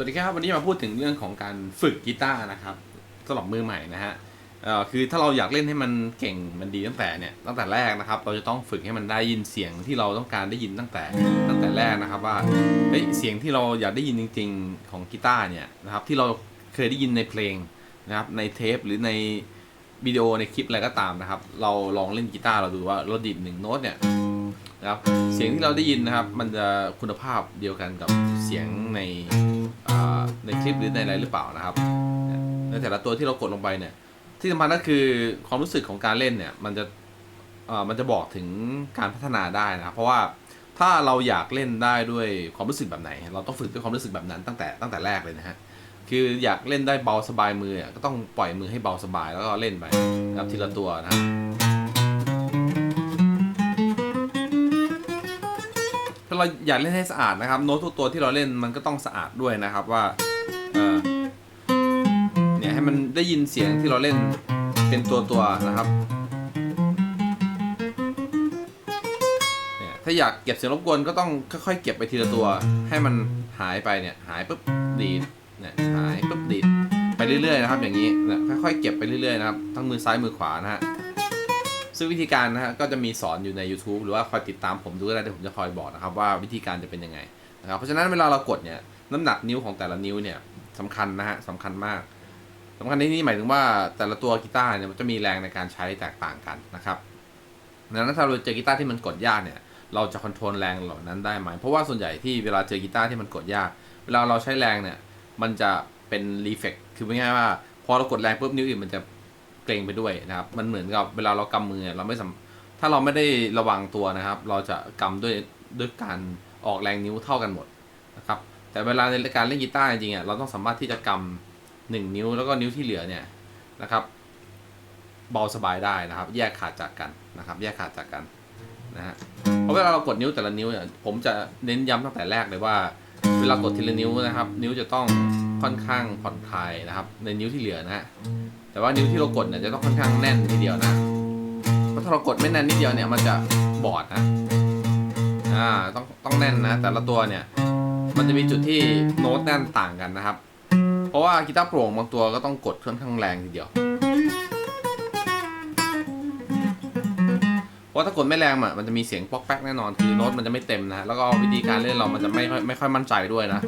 สวัสดีครับวันนี้มาพูดถึงเรื่องของการฝึกกีตาร์นะครับสำหรับมือใหม่นะฮะคือถ้าเราอยากเล่นให้มันเก่งมันดีตั้งแต่เนี่ยตั้งแต่แรกนะครับ เราจะต้องฝึกให้มันได้ยินเสียงที่เราต้องการได้ยินตั้งแต่ตั้งแต่แรกนะครับว่าเฮ้ยเสียงที่เราอยากได้ยินจริง ๆของกีตาร์เนี่ยนะครับที่เราเคยได้ยินในเพลงนะครับในเทปหรือในวิดีโอในคลิปอะไรก็ตามนะครับ เราลองเล่นกีตาร์เราดูว่าเราดีดหนึ่งโน้ตเนี่ยนะครับเสียงที่เราได้ยินนะครับ มันจะคุณภาพเดียวกันกับเสียงใน ในคลิปหรือในอะไรหรือเปล่านะครับ ในแต่ละตัวที่เรากดลงไปเนี่ย ที่สำคัญก็คือความรู้สึกของการเล่นเนี่ย มันจะมันจะบอกถึงการพัฒนาได้นะครับ เพราะว่าถ้าเราอยากเล่นได้ด้วยความรู้สึกแบบไหน เราต้องฝึกด้วยความรู้สึกแบบนั้นตั้งแต่ตั้งแต่แรกเลยนะฮะคืออยากเล่นได้เบาสบายมืออะก็ต้องปล่อยมือให้เบาสบายแล้วก็เล่นไปนะครับทีละตัวนะครับ เราอยากเล่นให้สะอาดนะครับโน้ตทุกตัวที่เราเล่นมันก็ต้องสะอาดด้วยนะครับว่าเออเนี่ยให้มันได้ยินเสียงที่เราเล่นเป็นตัวตัวนะครับเนี่ยถ้าอยากเก็บเสียงรบกวนก็ต้องค่อยๆเก็บไปทีละตัว ให้มันหายไปเนี่ยหายปุ๊บดีดเนี่ยหายปุ๊บดีดไปเรื่อยๆนะครับ อย่างนี้เนี่ยค่อยๆเก็บไปเรื่อยๆนะครับทั้งมือซ้ายมือขวานะฮะ ซึ่งวิธีการนะฮะก็จะมีสอนอยู่ใน YouTube หรือว่าคอยติดตามผมดูก็ได้เดี๋ยวผมจะคอยบอกนะครับว่าวิธีการจะเป็นยังไงนะครับเพราะฉะนั้นเวลาเรากดเนี่ยน้ำหนักนิ้วของแต่ละนิ้วเนี่ยสำคัญนะฮะสำคัญมากสำคัญในที่นี้หมายถึงว่าแต่ละตัวกีตาร์เนี่ยมันจะมีแรงในการใช้แตกต่างกันนะครับดังนั้นถ้าเราเจอกีตาร์ที่มันกดยากเนี่ยเราจะคอนโทรลแรงเหล่านั้นได้ไหมเพราะว่าส่วนใหญ่ที่เวลาเจอกีตาร์ที่มันกดยาก เวลาเราใช้แรงเนี่ยมันจะเป็นรีเฟกคือไม่ง่ายว่าพอเรากดแรงปุ๊บนิ้วอื่นมันจะ เกรงไปด้วยนะครับ มันเหมือนกับเวลาเรากำมือเราไม่สถ้าเราไม่ได้ระวังตัวนะครับ เราจะกำด้วยด้วยการออกแรงนิ้วเท่ากันหมดนะครับ แต่เวลาในการเล่นกีตาร์จริงๆอะเราต้องสามารถที่จะกำหนึ่งนิ้วแล้วก็นิ้วที่เหลือเนี่ยนะครับ เบาสบายได้นะครับ แยกขาดจากกันนะครับ แยกขาดจากกันนะฮะเพราะเวลาเรากดนิ้วแต่ละนิ้วเนี่ยผมจะเน้นย้ำตั้งแต่แรกเลยว่า เวลากดทีละนิ้วนะครับ นิ้วจะต้องค่อนข้างผ่อนคลายนะครับ ในนิ้วที่เหลือนะฮะ แต่ว่านิ้วที่เรากดเนี่ยจะต้องค่อนข้างแน่นทีเดียวนะเพราะถ้าเรากดไม่แน่นนิดเดียวเนี่ยมันจะบอดนะอ่าต้องต้องแน่นนะ แต่ละตัวเนี่ย มันจะมีจุดที่โน้ตแน่นต่างกันนะครับ เพราะว่ากีตาร์โปร่งบางตัวก็ต้องกดค่อนข้างแรงทีเดียวเพราะถ้ากดไม่แรงอะมันจะมีเสียงป๊อกแป๊กแน่นอนคือโน้ตมันจะไม่เต็มนะแล้วก็วิธีการเล่นเรามันจะไม่ไม่ค่อยมั่นใจด้วยนะ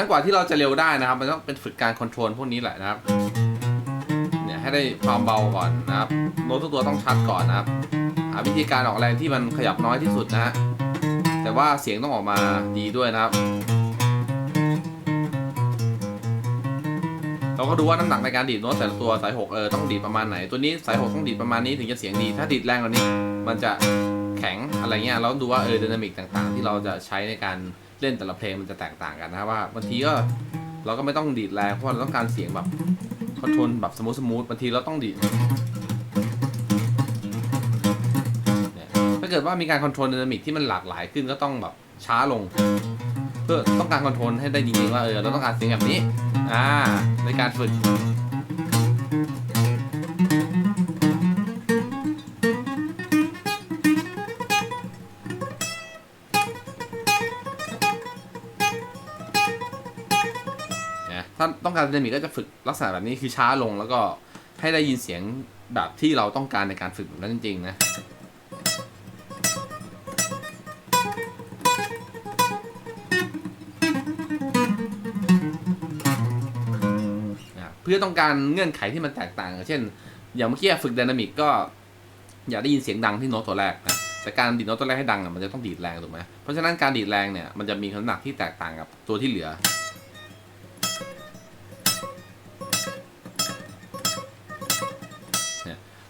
นั้นกว่าที่เราจะเร็วได้นะครับ มันต้องเป็นฝึกการคอนโทรลพวกนี้แหละนะครับ เนี่ยให้ได้ความเบาก่อนนะครับโน้ตทุกตัวต้องชัดก่อนนะครับ หาวิธีการออกแรงที่มันขยับน้อยที่สุดนะฮะ แต่ว่าเสียงต้องออกมาดีด้วยนะครับ เราก็ดูว่าน้ำหนักในการดีดโน้ตแต่ละตัวสายหกเออต้องดีดประมาณไหน ตัวนี้สายหกต้องดีดประมาณนี้ถึงจะเสียงดี ถ้าดีดแรงกว่านี้ มันจะ แข็งอะไรเงี้ยเราดูว่าเออดินามิกต่างๆ ที่เราจะใช้ในการเล่นแต่ละเพลงมันจะแตกต่างกันนะครับว่าบางทีก็เราก็ไม่ต้องดีดแรงเพราะเราต้องการเสียงแบบคอนโทรลแบบสมูทสมูทบางทีเราต้องดีดเนี่ยถ้าเกิดว่ามีการคอนโทรลดินามิกที่มันหลากหลายขึ้นก็ต้องแบบช้าลง เพื่อต้องการคอนโทรลให้ได้จริงๆว่าเออเราต้องการเสียงแบบนี้อ่าในการฝึก ถ้าต้องการดินามิกก็จะฝึกลักษณะแบบนี้คือช้าลงแล้วก็ให้ได้ยินเสียงแบบที่เราต้องการในการฝึกแบบนั้นจริงๆนะนะเพื่อต้องการเงื่อนไขที่มันแตกต่าง เช่น อย่างเมื่อกี้ฝึกดินามิกก็ อยากได้ยินเสียงดังที่โน้ตตัวแรกนะแต่การดีดโน้ตตัวแรกให้ดังมันจะต้องดีดแรงถูกไหมเพราะฉะนั้นการดีดแรงเนี่ยมันจะมีน้ำหนักที่แตกต่างกับตัวที่เหลือ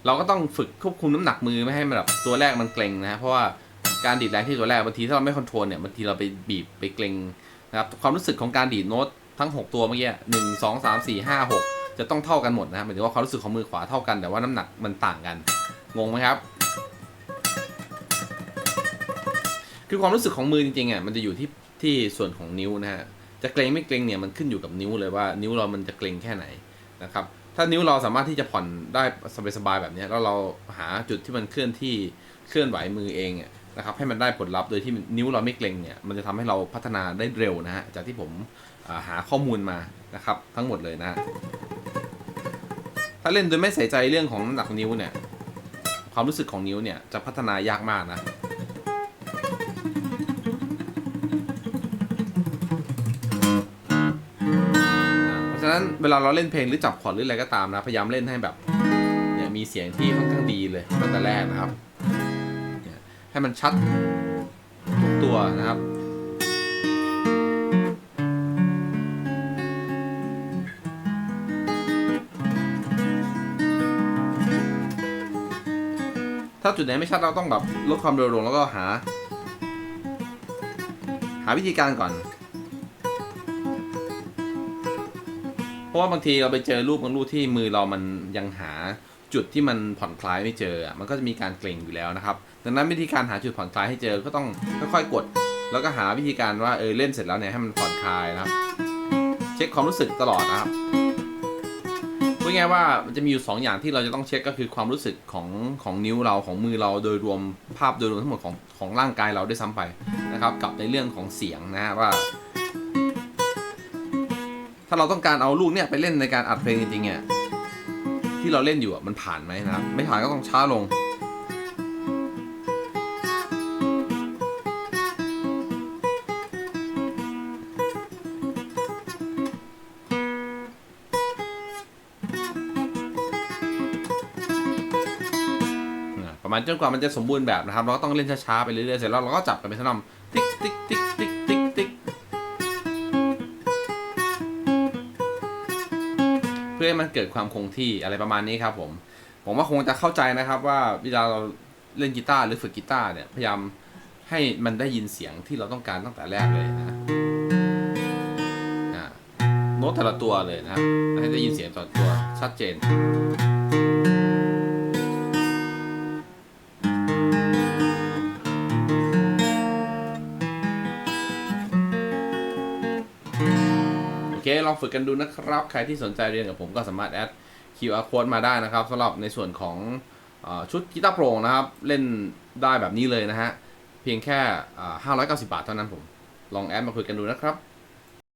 เราก็ต้องฝึกควบคุมน้ำหนักมือไม่ให้มันแบบตัวแรกมันเกร็งนะเพราะว่าการดีดแรงที่ตัวแรกบางทีถ้าเราไม่คอนโทรลเนี่ยบางทีเราไปบีบไปเกร็งนะครับความรู้สึกของการดีดโน้ตทั้ง 6 ตัวเมื่อกี้หนึ่งสองสามสี่ห้าหกจะต้องเท่ากันหมดนะหมายถึงว่าความรู้สึกของมือขวาเท่ากันแต่ว่าน้ำหนักมันต่างกันงงไหมครับ คือความรู้สึกของมือจริงๆอะมันจะอยู่ที่ที่ส่วนของนิ้วนะฮะจะเกรงไม่เกรงเนี่ยมันขึ้นอยู่กับนิ้วเลยว่านิ้วเรามันจะเกรงแค่ไหนนะครับ ถ้านิ้วเราสามารถที่จะผ่อนได้สบายๆแบบนี้แล้วเราหาจุดที่มันเคลื่อนที่เคลื่อนไหวมือเองนะครับให้มันได้ผลลัพธ์โดยที่นิ้วเราไม่เกร็งเนี่ยมันจะทำให้เราพัฒนาได้เร็วนะฮะจากที่ผมาหาข้อมูลมานะครับทั้งหมดเลยนะฮะถ้าเล่นโดยไม่ใส่ใจเรื่องของน้ำหนักนิ้วเนี่ยความรู้สึกของนิ้วเนี่ยจะพัฒนายากมากนะ นั้นเวลาเราเล่นเพลงหรือจับคอร์ดหรืออะไรก็ตามนะ พยายามเล่นให้แบบเนี่ยมีเสียงที่ค่อนข้างดีเลยตั้งแต่แรกนะครับเนี่ยให้มันชัดทุกตัวนะครับถ้าจุดไหนไม่ชัดเราต้องแบบลดความเร็วลงแล้วก็หา หาวิธีการก่อน เพราะว่าบางทีเราไปเจอรูปบางรูปที่มือเรามันยังหาจุดที่มันผ่อนคลายไม่เจออะมันก็จะมีการเกร็งอยู่แล้วนะครับ ดังนั้นวิธีการหาจุดผ่อนคลายให้เจอก็ต้องค่อยๆกด แล้วก็หาวิธีการว่าเออเล่นเสร็จแล้วเนี่ยให้มันผ่อนคลายนะครับ เช็คความรู้สึกตลอดนะครับพูดง่ายๆว่ามันจะมีอยู่สองอย่างที่เราจะต้องเช็คก็คือความรู้สึกของของนิ้วเราของมือเราโดยรวมภาพโดยรวมทั้งหมดของของร่างกายเราด้วยซ้ำไปนะครับ กับในเรื่องของเสียงนะฮะว่า ถ้าเราต้องการเอาลูกเนี่ยไปเล่นในการอัดเพลงจริงๆเนี่ยที่เราเล่นอยู่มันผ่านไหมนะครับ ไม่ผ่านก็ต้องช้าลง ประมาณจนกว่ามันจะสมบูรณ์แบบนะครับ เราก็ต้องเล่นช้าๆไปเรื่อยๆเสร็จแล้วเราก็จับกันเป็นท่อนำติ๊กติ๊กติ๊ก พื่อให้มันเกิดความคงที่อะไรประมาณนี้ครับผม ผมว่าคงจะเข้าใจนะครับว่าเวลาเราเล่นกีตาร์หรือฝึกกีตาร์เนี่ยพยายามให้มันได้ยินเสียงที่เราต้องการตั้งแต่แรกเลยนะโน้ตแต่ละตัวเลยนะให้ได้ยินเสียงต่อตัวชัดเจน เคลองฝึกกันดูนะครับ ใครที่สนใจเรียนกับผมก็สามารถแอด QR code มาได้นะครับสำหรับในส่วนของอชุดกีตาร์โปร่งนะครับ เล่นได้แบบนี้เลยนะฮะ เพียงแค่ 590 บาทเท่านั้นผม ลองแอดมาคุยกันดูนะครับ